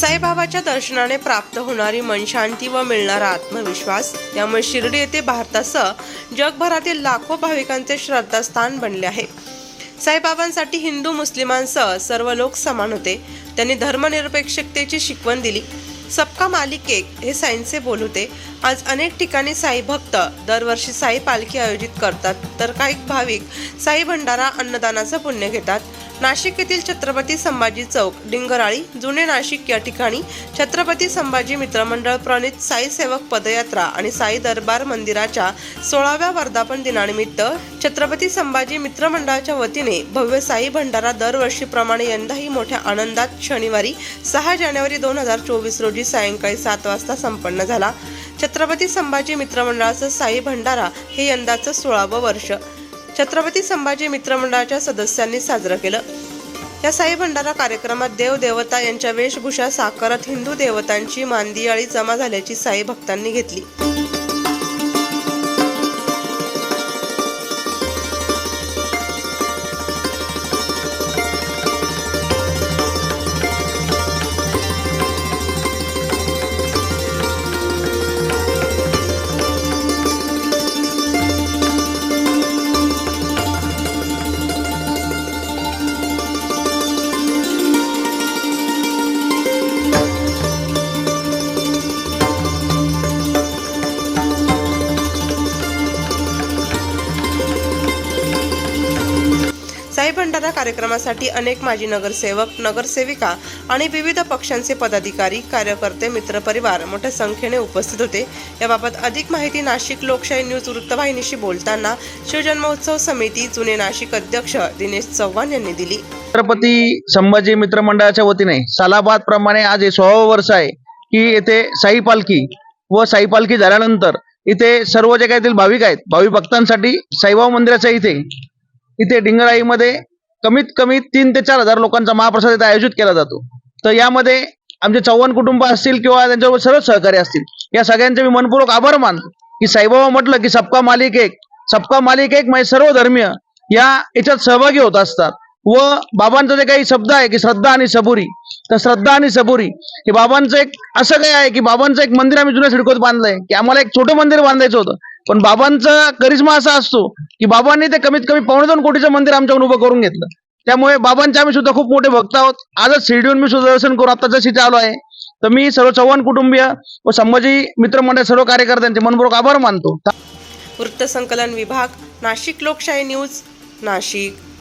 साईबाबाच्या दर्शनाने प्राप्त होणारी मनशांती व मिळणारा आत्मविश्वास त्यामुळे शिर्डी येथे भारतासह जगभरातील लाखो भाविकांचे श्रद्धास्थान बनले आहे. साईबाबांसाठी हिंदू मुस्लिमांसह सर्व लोक समान होते. त्यांनी धर्मनिरपेक्षतेची शिकवण दिली. सबका मालिक एक हे साईंचे बोल होते. आज अनेक ठिकाणी साई भक्त दरवर्षी साई पालखी आयोजित करतात. तर काही भाविक साई भंडारा अन्नदानाचं पुण्य घेतात. नाशिक येथील छत्रपती संभाजी चौक डिंगराळी जुने नाशिक या ठिकाणी छत्रपती संभाजी मित्रमंडळ प्रणित साई सेवक पदयात्रा आणि साई दरबार मंदिराच्या सोळाव्या वर्धापन दिनानिमित्त छत्रपती संभाजी मित्रमंडळाच्या वतीने भव्य साई भंडारा दरवर्षीप्रमाणे यंदाही मोठ्या आनंदात शनिवारी सहा जानेवारी दोन हजार चोवीस रोजी सायंकाळी सात वाजता संपन्न झाला. छत्रपती संभाजी मित्रमंडळाचं साई भंडारा हे यंदाचं सोळावं वर्ष. छत्रपती संभाजी मित्रमंडळाच्या सदस्यांनी साजरं केलं. या साई भंडारा कार्यक्रमात देवदेवता यांच्या वेशभूषा साकारत हिंदू देवतांची मांदियाळी जमा झाल्याची साई भक्तांनी घेतली. साई भंडारा कार्यक्रमासाठी अनेक माजी नगरसेवक नगरसेविका आणि विविध पक्षांचे पदाधिकारी कार्यकर्ते मित्रपरिवार मोठ्या संख्येने उपस्थित होते. याबाबत अधिक माहिती नाशिक लोकशाही न्यूज वृत्तवाहिनीशी बोलताना शिवजन्मोत्सव समिती जुने नाशिक अध्यक्ष दिनेश चव्हाण यांनी दिली. छत्रपती संभाजी मित्र मंडळाच्या वतीने सालाबाद प्रमाणे आज हे सोळावं वर्ष आहे की येथे साई पालखी व साई पालखी झाल्यानंतर इथे सर्व जे भाविक आहेत भाविक भक्तांसाठी साईबाबा मंदिराच्या इथे इथे डिंगराईमध्ये कमीत कमी तीन ते चार हजार लोकांचा महाप्रसाद इथे आयोजित केला जातो. तर यामध्ये आमचे चव्हाण कुटुंब असतील किंवा त्यांच्यावर सर्व सहकारी असतील या सगळ्यांचे मी मनपूर्वक आभार मानतो. की साईबाबा म्हटलं की सबका मालिक एक सबका मालिक एक म्हणजे सर्व धर्मीय या याच्यात सहभागी होत असतात. व बाबांचा जे काही शब्द आहे की श्रद्धा आणि सबुरी तर श्रद्धा आणि सबुरी हे बाबांचं एक असं काय आहे की बाबांचं एक मंदिर आम्ही जुन्या सिडकोत बांधलंय की आम्हाला एक छोटं मंदिर बांधायचं होतं. पण बाबांचा करिश्मा असा असतो की बाबांनी ते कमीत कमी पावणे दोन कोटीचं मंदिर आमच्याकडून उभं करून घेतलं. त्यामुळे बाबांचे आम्ही सुद्धा खूप मोठे भक्त आहोत. आजच शिर्डीहून मी सुद्धा दर्शन करून आता जशी आलो आहे तर मी सर्व चव्हाण कुटुंबीय व संभाजी मित्रमंडळ सर्व कार्यकर्त्यांचे मनपूर्वक आभार मानतो. वृत्तसंकलन विभाग नाशिक लोकशाही न्यूज नाशिक.